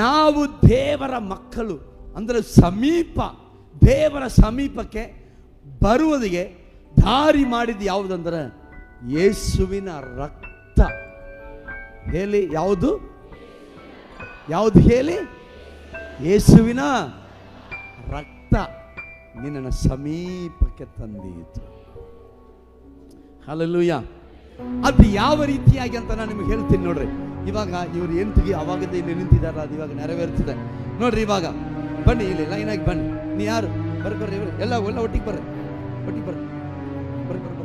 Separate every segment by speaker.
Speaker 1: ನಾವು ದೇವರ ಮಕ್ಕಳು, ಅಂದರೆ ಸಮೀಪ, ದೇವರ ಸಮೀಪಕ್ಕೆ ಬರುವುದಿಗೆ ದಾರಿ ಮಾಡಿದ್ದು ಯಾವುದಂದ್ರೆ ಯೇಸುವಿನ ರಕ್ತ. ಹೇಳಿ ಯಾವುದು? ಯಾವುದು ಹೇಳಿ? ಯೇಸುವಿನ ರಕ್ತ ನಿನ್ನನ್ನು ಸಮೀಪಕ್ಕೆ ತಂದೀತು ಅಲ್ಲೂಯ್ಯ ಅದು ಯಾವ ರೀತಿಯಾಗಿ ಅಂತ ನಾನು ನಿಮಗೆ ಹೇಳ್ತೀನಿ ನೋಡ್ರಿ. ಇವಾಗ ಇವರು ಏನು ತೆಗಿ ಅವಾಗಿಂದ ಇಲ್ಲಿ ನಿಂತಿದ್ದಾರೆ ಅದು ಇವಾಗ ನೆರವೇರ್ತಿದೆ. ನೋಡ್ರಿ ಇವಾಗ, ಬನ್ನಿ ಇಲ್ಲಿ ಲೈನಾಗಿ ಬನ್ನಿ. ನೀ ಯಾರು? ಬರ್ರಿ ಬರ್ರಿ ಎಲ್ಲ ಎಲ್ಲ ಒಟ್ಟಿಗೆ ಬರ್ರಿ. ಒಟ್ಟಿಗೆ ಬರ್ರಿ. ಬರ್ರಿ ಬರ್ರಿ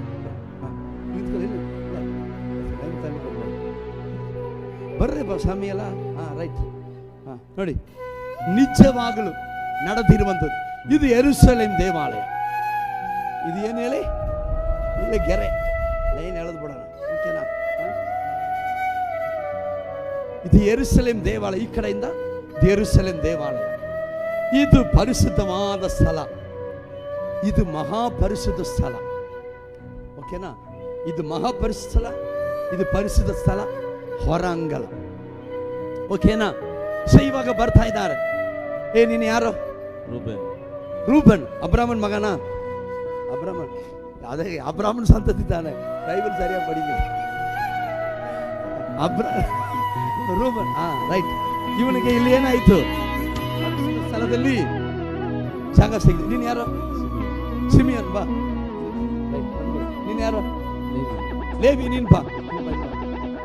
Speaker 1: ಬರ್ರಿ. ಬ ಸ್ವಾಮಿ ಎಲ್ಲ. ಹಾಂ ರೈಟ್ ಹಾಂ, ನೋಡಿ. ನಿಜವಾಗಲು ನಡೆದಿರುವಂಥದ್ದು. ಇದು ಎರುಸಲೇಮ್ ದೇವಾಲಯ. ಇದು ಏನು ಹೇಳಿ? ಇಲ್ಲ ಗೆರೆ. ಲೈನ್ ಎಳೆದು ಇದು ಎರುಸಲೇಮ್ ದೇವಾಲಯ ಈ ಕಡೆಯಿಂದ ಇದು ಎರುಸಲೇಮ್ ದೇವಾಲಯ ಇದು ಪರಿಶುದ್ಧವಾದ ಸ್ಥಳ ಇದು ಮಹಾಪರಿಶುದ್ಧ ಸ್ಥಳ ಓಕೆನಾ ಇದು ಮಹಾಪರಿಶುದ್ಧ ಸ್ಥಳ ಇದು ಪರಿಶುದ್ಧ ಸ್ಥಳ ಹೊರಾಂಗಣ ಓಕೆನಾ ಸೊ ಇವಾಗ ಬರ್ತಾ ಇದ್ದಾರೆ ಏ ನೀನು ಯಾರು
Speaker 2: ರೂಪೇನ್
Speaker 1: ರೂಬನ್ ಅಬ್ರಾಹ್ಮನ್ ಮಗನ ಅಬ್ರಾಹ್ಮನ್ ಅದೇ ಅಬ್ರಾಹ್ಮನ್ ಸಂತತಿದ್ದಾನೆ ಬೈಬಲ್ ಸರಿಯಾಗಿ ಪಡಿಗೆ ಅಬ್ರ ರೂಬನ್ ರೈಟ್ ಇವನಿಗೆ ಇಲ್ಲಿ ಏನಾಯ್ತು? ಸ್ಥಳದಲ್ಲಿ ಜಾಗ ಸಿಗಿದೆ ನೀನು ಯಾರು? ಸಿಮಿಯನ್ ಬಾ. ನೀನು ಯಾರು? ಲೇವಿ, ನೀನ್ ಬಾ.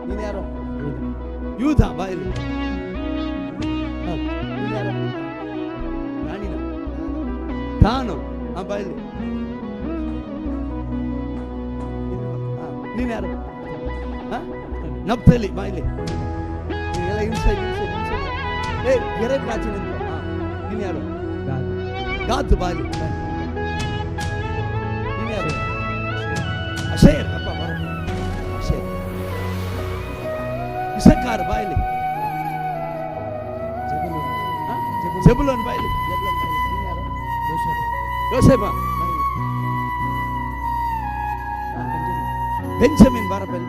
Speaker 1: ನೀನು ಯಾರು? ಯೂಧ ಬಾ ಇಲ್ಲಿ. ರಾಣಿನ. ತಾನು. ಆ ಬಾ ಇಲ್ಲಿ. ನೀನ್ ಯಾರು? ನಪ್ತಲಿ, ಬಾ ಇಲ್ಲಿ. ನೀನೆಲ್ಲ ಇನ್ಸೈಡ್ ಇನ್ಸೈಡ್ ಇನ್ಸೈಡ್ ಏ ಗೆರೆ ಪ್ರಾಚಿ ನಿಂತು ಹಾ ನೀನ್ ಯಾರು ಗಾತು ಬಾ ಇಲ್ಲಿ ಬಾ. ನೀನ್ ಯಾರು ಅಶೇರ್ ಅಪ್ಪ ಬರ ಅಶೇರ್ ಇಸಕಾರ ಬಾ ಇಲ್ಲಿ ಹಾ? ಜಬುಲೋನ್ ಬಾ ಇಲ್ಲಿ ಜಬುಲೋನ್ ಬಾ ಇಲ್ಲಿ. ನೀನ್ ಯಾರು ಯೋಸೇಫ ಬಾ ಇಲ್ಲಿ. ಹಾ, ಬೆಂಜಮಿನ್ ಬಾರಪ್ಪ ಇಲ್ಲಿ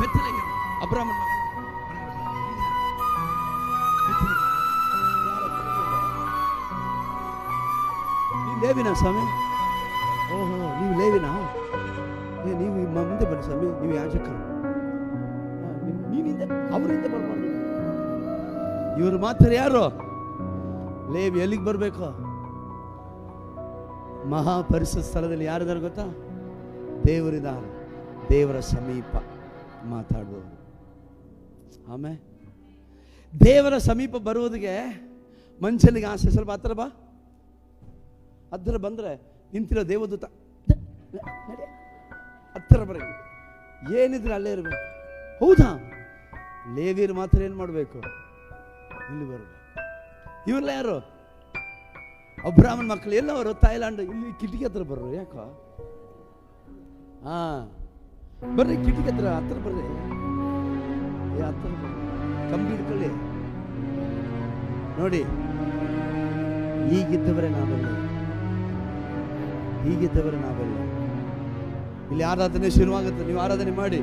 Speaker 1: ಬೆತ್ತಲೆಗೆ. ಅಬ್ರಾಹ್ಮಣ ಲೇವಿನ ಸ್ವಾಮಿ? ಓಹೋ, ನೀವು ಲೇವಿನ? ನೀವು ಮುಂದೆ ಬನ್ನಿ ಸ್ವಾಮಿ, ನೀವು ಯಾಜಕರು. ನೀನಿಂದ ಅವರಿಂದ ಬರ್ಬಾರ್ದು. ಇವರು ಮಾತ್ರ ಯಾರು? ಲೇವಿ ಎಲ್ಲಿಗೆ ಬರಬೇಕು? ಮಹಾಪರಿಸರ ಸ್ಥಳದಲ್ಲಿ ಯಾರಿದ್ದಾರೆ ಗೊತ್ತಾ? ದೇವರಿದ್ದಾರೆ, ದೇವರ ಸಮೀಪ. ಮಾತಾಡುವವರು. ಆಮೇಲೆ ದೇವರ ಸಮೀಪ ಬರುವುದಕ್ಕೆ ಮನುಷ್ಯನಿಗೆ ಆಸೆ. ಸ್ವಲ್ಪ ಹತ್ರ ಬಾ. ಹತ್ರ ಬಂದರೆ ನಿಂತಿರೋ ದೇವದೂತ. ಹತ್ತಿರ ಬರ. ಏನಿದ್ರೆ ಅಲ್ಲೇ ಇರಬೇಕು. ಹೌದಾ? ಲೇವಿಯರು ಮಾತ್ರ ಏನು ಮಾಡಬೇಕು? ಇಲ್ಲಿ ಬರಬೇಕು. ಇವ್ರಲ್ಲ ಯಾರು? ಅಬ್ರಾಹ್ಮನ್ ಮಕ್ಕಳು. ಎಲ್ಲವರು ಥೈಲ್ಯಾಂಡ್ ಇಲ್ಲಿ ಕಿಟಕಿ ಹತ್ರ ಬರ್ರು. ಯಾಕೋ? ಹಾ. ಬರ್ರಿ, ಕಿಟಕಿ ಹತ್ರ ಹತ್ರ ಬರ್ರಿ. ಹತ್ರ ಕಂಬಿ ಹಿಡ್ಕೊಳ್ಳಿ. ನೋಡಿ, ಈಗಿದ್ದವರೇ ನಾವೆಲ್ಲ. ಹೀಗಿದ್ದವರೇ ನಾವೆಲ್ಲ. ಇಲ್ಲಿ ಆರಾಧನೆ ಶುರುವಾಗುತ್ತೆ. ನೀವು ಆರಾಧನೆ ಮಾಡಿ.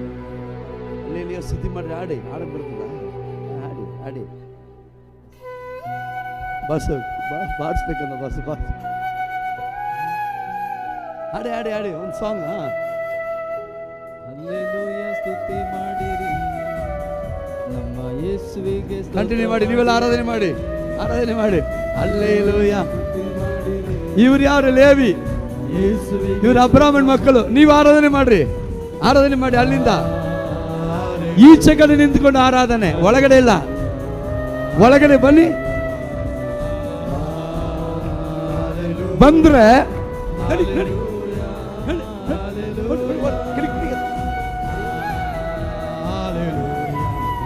Speaker 1: ಇಲ್ಲಿ ಸುದ್ದಿ ಮಾಡಿ ಆಡಿ ಆಡಕ್ ಬರ್ತದ? ಆಡಿ ಆಡಿ ಬಸ್ ಬಾಡಿಸ್ಬೇಕನ್ನ ಬಸ್, ಬಾಸ್. ಆಡಿ ಆಡಿ ಆಡಿ ಒಂದು ಸಾಂಗ್, ಹಾ. ಕಂಟಿನ್ಯೂ ಮಾಡಿ ನೀವೆಲ್ಲ ಆರಾಧನೆ ಮಾಡಿ. ಆರಾಧನೆ ಮಾಡಿ. ಅಲ್ಲೇ
Speaker 2: ಇಲ್ಲೂಯ
Speaker 1: ಇವ್ರು ಯಾರು ಲೇವಿ? ಇವ್ರ ಅಬ್ರಾಹ್ಮಣ್ ಮಕ್ಕಳು. ನೀವು ಆರಾಧನೆ ಮಾಡ್ರಿ. ಆರಾಧನೆ ಮಾಡಿ ಅಲ್ಲಿಂದ. ಈಚೆ ಕಡೆ ನಿಂತ್ಕೊಂಡು ಆರಾಧನೆ. ಒಳಗಡೆ ಇಲ್ಲ. ಒಳಗಡೆ ಬನ್ನಿ. ಬಂದ್ರೆ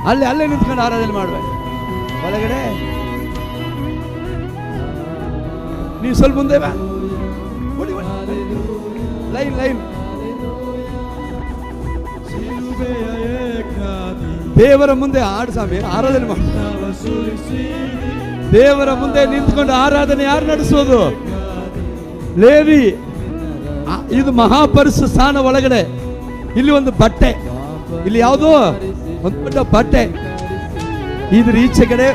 Speaker 1: ಅಲ್ಲೇ ಅಲ್ಲೇ ನಿಂತ್ಕೊಂಡು ಆರಾಧನೆ ಮಾಡುವೆ. ಒಳಗಡೆ. ನೀವು ಸ್ವಲ್ಪ ಮುಂದೆ ಬಾ. Line line. ದೇವರ ಮುಂದೆ ಆಡು ಸ್ವಾಮಿ, ಆರಾಧನೆ ಮಾಡಿ. ದೇವರ ಮುಂದೆ ನಿಂತ್ಕೊಂಡು ಆರಾಧನೆ ಯಾರು ನಡೆಸೋದು ಲೇವಿ. ಇದು ಮಹಾಪರಿಸ ಸ್ಥಾನ ಒಳಗಡೆ. ಇಲ್ಲಿ ಒಂದು ಬಟ್ಟೆ. ಇಲ್ಲಿ ಯಾವುದು? ಒಂದು ದೊಡ್ಡ ಬಟ್ಟೆ ಇದ್ರ ಈಚೆ ಕಡೆ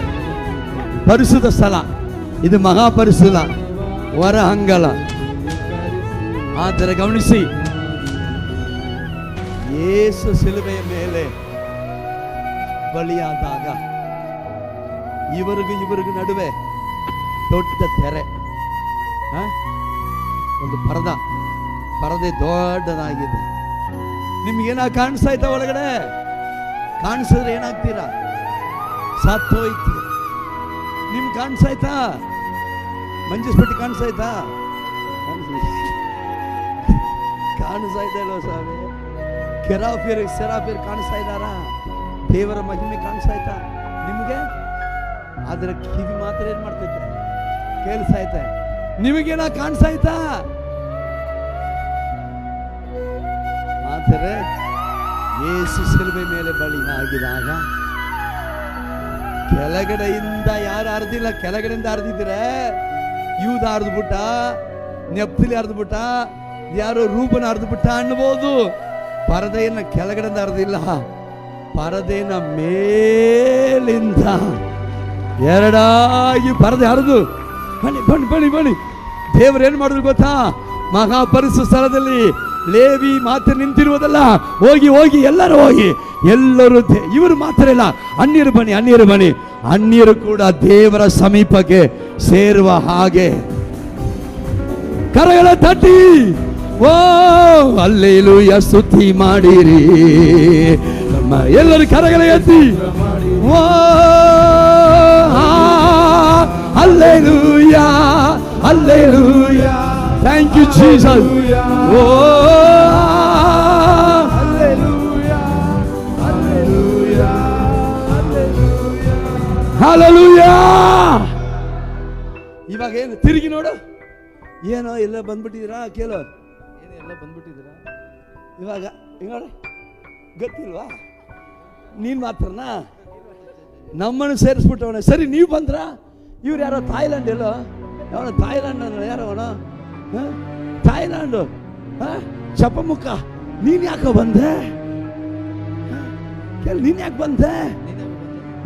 Speaker 1: ಪರಿಶುದ್ಧ ಸ್ಥಳ. ಇದು ಮಹಾಪರಿಶುದ್ಧ ಹೊರ ಹಂಗಲ ಆದರೆ ಗಮನಿಸಿ ಯೇಸು ಸಿಲುಬೆಯ ಮೇಲೆ ಬಲಿಯಾದಾಗ ಇವರಿಗೂ ಇವರಿಗೂ ನಡುವೆ ದೊಡ್ಡ ತೆರೆ. ಹ? ಒಂದು ಪರದ. ಪರದೆ ದೊಡ್ಡದಾಗಿದೆ. ನಿಮ್ಗೇನ ಕಾಣಿಸ್ತಾ ಇತ್ತ ಒಳಗಡೆ? ಕಾಣಿಸಿದ್ರೆ ಏನಾಗ್ತೀರಾ? ಸತ್ತೋಯ್ತು ನಿಮ್ಗೆ ಕಾಣಿಸಾಯ್ತಾ? ಮಂಜುಸ್ಪಟ್ಟಿ ಕಾಣಿಸಾಯ್ತಾ? ಕಾಣಿಸ್ತಾ ಇದ್ದಲ್ವ ಸ್ವಾಮಿ. ಕೆರಾಫಿರ್ ಸೆರಾಫಿರ್ ಕಾಣಿಸ್ತಾ ಇದ್ದಾರಾ ದೇವರ ಮಹಿಮೆ ಕಾಣಿಸ್ತಾ ನಿಮಗೆ? ಆದ್ರೆ ಕಿವಿ ಮಾತ್ರ ಏನು ಮಾಡ್ತೈತೆ? ಕೇಳಿಸ್ತಾ ನಿಮಗೇನ ಕಾಣಿಸ್ತಾ ಆಯ್ತಾ ಯೇಸು ಸಿಲುಬೆ ಮೇಲೆ ಬಳಿ ಆಗಿದಾಗ ಕೆಳಗಡೆಯಿಂದ ಯಾರು ಅರ್ದಿಲ್ಲ ಕೆಳಗಡೆಯಿಂದ ಅರ್ದಿದ್ರೆ ಯೂದ ಅರ್ದ್ಬಿಟ್ಟ ನೆಪ್ತಿಲಿ ಅರ್ದ್ಬಿಟ್ಟ ಯಾರೋ ರೂಪನ ಅರ್ದ್ಬಿಟ್ಟ ಅನ್ಬೋದು ಪರದೆಯನ್ನ ಕೆಳಗಡೆಯಿಂದ ಅರ್ದಿಲ್ಲ ಪರದೆಯನ್ನ ಮೇಲಿಂದ ಎರಡಾಗಿ ಪರದೆ ಹರಿದು. ಬನ್ನಿ ಬನ್ನಿ ಬನ್ನಿ ಬನ್ನಿ. ದೇವ್ರು ಏನು ಮಾಡಿದ್ರು ಗೊತ್ತಾ? ಮಹಾಪರಿಸು ಸ್ಥಳದಲ್ಲಿ ಲೇವಿ ಮಾತ್ರ ನಿಂತಿರುವುದಲ್ಲ. ಹೋಗಿ ಹೋಗಿ, ಎಲ್ಲರೂ ಹೋಗಿ. ಎಲ್ಲರೂ ಇವರು ಮಾತ್ರ ಇಲ್ಲ. ಅನ್ಯರು ಬನ್ನಿ ಅನ್ಯರು ಬನ್ನಿ. ಅನ್ಯರು ಕೂಡ ದೇವರ ಸಮೀಪಕ್ಕೆ ಸೇರುವ ಹಾಗೆ. ಕರಗಳ ತಟ್ಟಿ. ಓ ಅಲ್ಲೇಲು ಸ್ತುತಿ ಮಾಡಿರಿ. ನಮ್ಮ ಎಲ್ಲರೂ ಕರಗಳ ಎತ್ತಿ. ಓ hallelujah hallelujah. Thank you hallelujah. Hallelujah. Hallelujah. ಇವಾಗ ಏನು ತಿರುಗಿ ನೋಡು. ಏನೋ ಎಲ್ಲ ಬಂದ್ಬಿಟ್ಟಿದ್ದೀರಾ ಕೇಳೋ.
Speaker 2: ಏನು ಎಲ್ಲ ಬಂದ್ಬಿಟ್ಟಿದ್ದೀರಾ?
Speaker 1: ಇವಾಗ ಹಿಂಗ ಗೊತ್ತಿಲ್ವಾ? ನೀನ್ ಮಾತ್ರನಾ? ನಮ್ಮನ್ನು ಸೇರಿಸ್ಬಿಟ್ಟವಣ ಸರಿ ನೀವು ಬಂದ್ರಾ? ಇವ್ರು ಯಾರೋ ಥಾಯ್ಲೆಂಡ್ ಎಲ್ಲೋ? ಯಾವ ಥಾಯ್ಲೆಂಡ್ ಅಂದ್ರೆ ಯಾರೋ ಅವನು? ಹ? ಚಪಮುಖ ನೀನ್ ಯಾಕೋ ಬಂದೆ? ಕೇಳಿ ನೀನ್ ಯಾಕೆ ಬಂದೆ?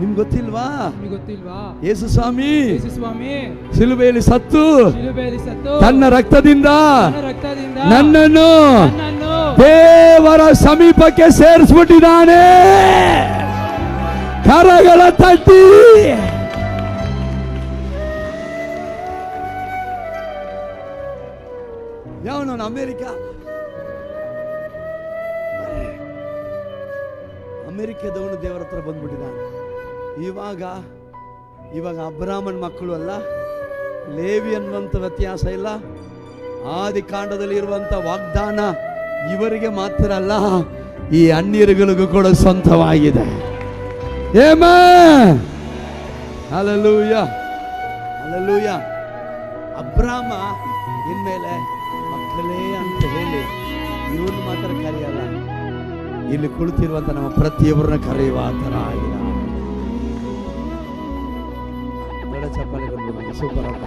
Speaker 1: ನಿಮ್ಗೆ ಗೊತ್ತಿಲ್ವಾ?
Speaker 2: ಗೊತ್ತಿಲ್ವಾ?
Speaker 1: ಯೇಸು ಸ್ವಾಮಿ
Speaker 2: ಸ್ವಾಮಿ
Speaker 1: ಸಿಲುಬೆಯಲ್ಲಿ ಸತ್ತು.
Speaker 2: ನನ್ನ ಸತ್ತು.
Speaker 1: ತನ್ನ ರಕ್ತದಿಂದ.
Speaker 2: ರಕ್ತದಿಂದ.
Speaker 1: ನನ್ನನ್ನು
Speaker 2: ನನ್ನನ್ನು
Speaker 1: ದೇವರ ಸಮೀಪಕ್ಕೆ ಸೇರಿಸ್ಬಿಟ್ಟಿದ್ದಾನೆ. ಕರಗಳ ತಟ್ಟಿ. ಅಮೇರಿಕ. ಅಮೆರಿಕದವನು ದೇವರ ಹತ್ರ ಬಂದ್ಬಿಟ್ಟಿದ್ದಾನೆ. ಇವಾಗ ಇವಾಗ ಅಬ್ರಾಹ್ಮನ್ ಮಕ್ಕಳು ಅಲ್ಲ ಲೇವಿ ಅನ್ನುವಂಥ ವ್ಯತ್ಯಾಸ ಇಲ್ಲ. ಆದಿ ಕಾಂಡದಲ್ಲಿ ಇರುವಂಥ ವಾಗ್ದಾನ ಇವರಿಗೆ ಮಾತ್ರ ಅಲ್ಲ, ಈ ಅನ್ಯರುಗಳಿಗೂ ಕೂಡ ಸ್ವಂತವಾಗಿದೆ. ಏಮ ಅಲಲೂಯ ಅಲಲೂಯ ಅಬ್ರಾಮ ಇನ್ಮೇಲೆ ಮಕ್ಕಳೇ ಅಂತ ಹೇಳಿ ಇವ್ರನ್ನ ಮಾತ್ರ ಕರೆಯಲ್ಲ. ಇಲ್ಲಿ ಕುಳಿತಿರುವಂತ ನಮ್ಮ ಪ್ರತಿಯೊಬ್ಬರನ್ನ ಕರೆಯುವ ಥರ ಆಗಿದೆ ದೊಡ್ಡ ಚಪ್ಪಾಳೆ ಸೂಪರ್ ಅಪ್ಪ.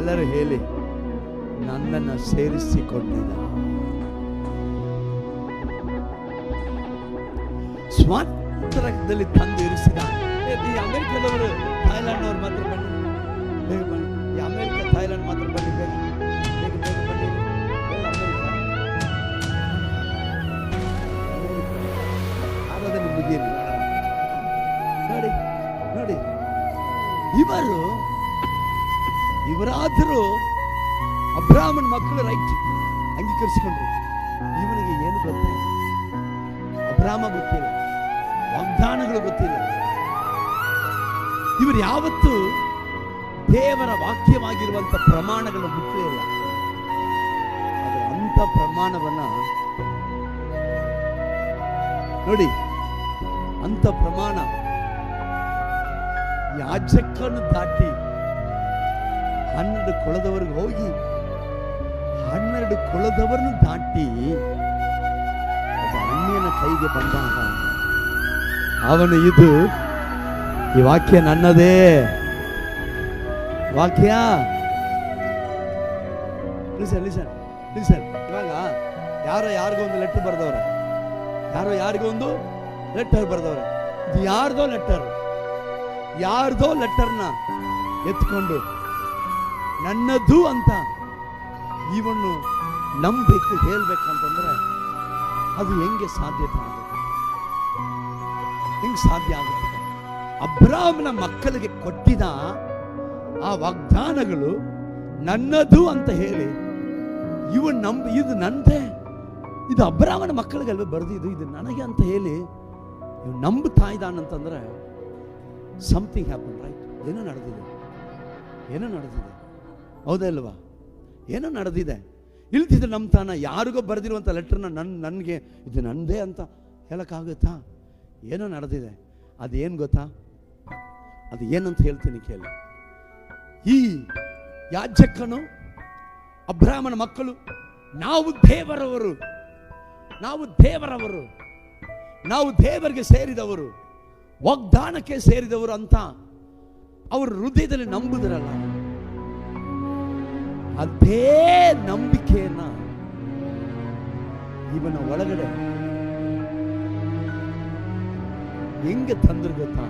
Speaker 1: ಎಲ್ಲರೂ ಹೇಳಿ, ನನ್ನನ್ನು ಸೇರಿಸಿಕೊಂಡಿದ್ದ. ಸ್ವಾತಂತ್ರ್ಯದಲ್ಲಿ ತಂದಿರು ಈ ಅಮೆರಿಕದವರು ಥಾಯ್ಲ್ಯಾಂಡ್ ಅವ್ರು ಮಾತ್ರ ಬನ್ನಿ. ಬೇಗ ಬನ್ನಿ. ಈ ಅಮೆರಿಕ, ಥಾಯ್ಲೆಂಡ್ ಮಾತ್ರ ಬನ್ನಿ. ಬೇಗ ಮುಗಿಯಲಿ. ನೋಡಿ ಇವರು, ಇವರಾದರೂ ಅಬ್ರಾಹ್ಮಣ ಮಕ್ಕಳು ರೈಟ್ ಅಂಗೀಕರಿಸಿಕೊಂಡ್ರು. ಇವನಿಗೆ ಏನು ಗೊತ್ತಿಲ್ಲ ಅಬ್ರಾಹ್ಮ ಗೊತ್ತಿಲ್ಲ. ವಾಗ್ದಾನಗಳು ಗೊತ್ತಿಲ್ಲ. ಇವರು ಯಾವತ್ತೂ ದೇವರ ವಾಕ್ಯವಾಗಿರುವಂತ ಪ್ರಮಾಣಗಳು ಮುಟ್ಟಲಿಲ್ಲ ಆದರೆ ಅಂತ ಪ್ರಮಾಣವನ್ನ ನೋಡಿ ಅಂತ ಪ್ರಮಾಣ ಯಾಜಕನ್ನು ದಾಟಿ ಹನ್ನೆರಡು ಕೊಳದವರೆಗೆ ಹೋಗಿ, ಹನ್ನೆರಡು ಕೊಳದವರನ್ನು ದಾಟಿ ಒಬ್ಬ ಅಣ್ಣನ ಕೈಗೆ ಬಂದಾಗ, ಅವನು ಇದು ಈ ವಾಕ್ಯ ನನ್ನದೇ. ವಾಕ್ಯ? ಲಿಸನ್ ಲಿಸನ್ ಲಿಸನ್ ಇವಾಗ ಯಾರೋ ಯಾರಿಗೋ ಒಂದು ಲೆಟರ್ ಬರೆದವ್ರೆ. ಯಾರೋ ಯಾರಿಗೋ ಒಂದು ಲೆಟರ್ ಬರೆದವ್ರೆ. ಇದು ಯಾರ್ದೋ ಲೆಟರ್ ಯಾರ್ದೋ ಲೆಟರ್ನ ಎತ್ಕೊಂಡು ನನ್ನದು ಅಂತ ಇವನ್ನು ನಂಬಿಕೆ ಹೇಳ್ಬೇಕಂತಂದ್ರೆ ಅದು ಹೆಂಗೆ ಸಾಧ್ಯತೆ ಆಗುತ್ತೆ? ಹೆಂಗೆ ಸಾಧ್ಯ ಆಗುತ್ತೆ? ಅಬ್ರಾಹ್ಮನ ಮಕ್ಕಳಿಗೆ ಕೊಟ್ಟಿದ ಆ ವಾಗ್ದಾನಗಳು ನನ್ನದು ಅಂತ ಹೇಳಿ, ಇವ ನಮ್, ಇದು ನಂದೆ. ಇದು ಅಬ್ರಾಹ್ಮನ ಮಕ್ಕಳಿಗೆಲ್ಲ ಬರೆದಿದ್ದು, ಇದು ನನಗೆ ಅಂತ ಹೇಳಿ ಇವ್ ನಂಬುತ್ತಾ ಇದ್ದಾನಂತಂದ್ರೆ ಸಮಥಿಂಗ್ ಹ್ಯಾಪನ್ ರೈಟ್ ಏನೋ ನಡೆದಿದೆ. ಏನೋ ನಡೆದಿದೆ. ಹೌದಾ ಏನೋ ನಡೆದಿದೆ. ಇಲ್ದಿದ್ರೆ ತಾನ ಯಾರಿಗೋ ಬರೆದಿರುವಂಥ ಲೆಟ್ರನ್ನ ನನ್ನ ನನಗೆ, ಇದು ನನ್ನದೇ ಅಂತ ಹೇಳೋಕ್ಕಾಗುತ್ತಾ? ಏನೋ ನಡೆದಿದೆ. ಅದೇನು ಗೊತ್ತಾ? ಅದು ಏನಂತ ಹೇಳ್ತೀನಿ ಕೇಳಿ. ಈ ಯಾಜಕನು ಅಬ್ರಾಹ್ಮಣ ಮಕ್ಕಳು, ನಾವು ದೇವರವರು ನಾವು ದೇವರವರು, ನಾವು ದೇವರಿಗೆ ಸೇರಿದವರು, ವಾಗ್ದಾನಕ್ಕೆ ಸೇರಿದವರು ಅಂತ ಅವರ ಹೃದಯದಲ್ಲಿ ನಂಬುದರಲ್ಲ. ಅದೇ ನಂಬಿಕೆಯನ್ನ ಇವನ ಒಳಗಡೆ ಹೆಂಗೆ ತಂದ್ರು ಗೊತ್ತಾ?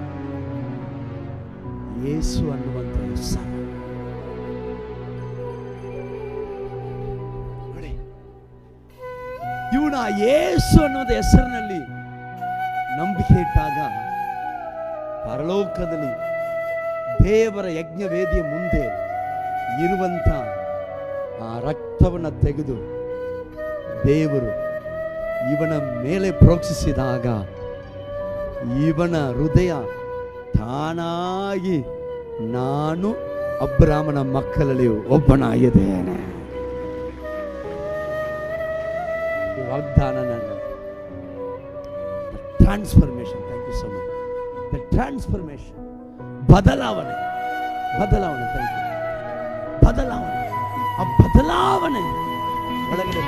Speaker 1: ಯೇಸು ಅನ್ನುವಂಥ ಹೆಸರು ಇವನ ಯೇಸು ಅನ್ನುವಂಥ ಹೆಸರಿನಲ್ಲಿ ನಂಬಿಕೆ ಇಟ್ಟಾಗ ಪರಲೋಕದಲ್ಲಿ ದೇವರ ಯಜ್ಞವೇದಿಯ ಮುಂದೆ ಇರುವಂಥ ಆ ರಕ್ತವನ್ನು ತೆಗೆದು ದೇವರು ಇವನ ಮೇಲೆ ಪ್ರೋಕ್ಷಿಸಿದಾಗ ಇವನ ಹೃದಯ ತಾನಾಗಿ ನಾನು ಅಬ್ರಾಹ್ಮನ ಮಕ್ಕಳಲ್ಲಿ ಒಬ್ಬನಾಗಿದ್ದೇನೆ. ವಾಗ್ದಾನ ನನ್ನ transformation thank you so much the transformation ಬದಲಾವಣೆ. ಬದಲಾವಣೆ. ಥ್ಯಾಂಕ್ ಯು ಬದಲಾವಣೆ. ಆ ಬದಲಾವಣೆ ಒಳಗಡೆ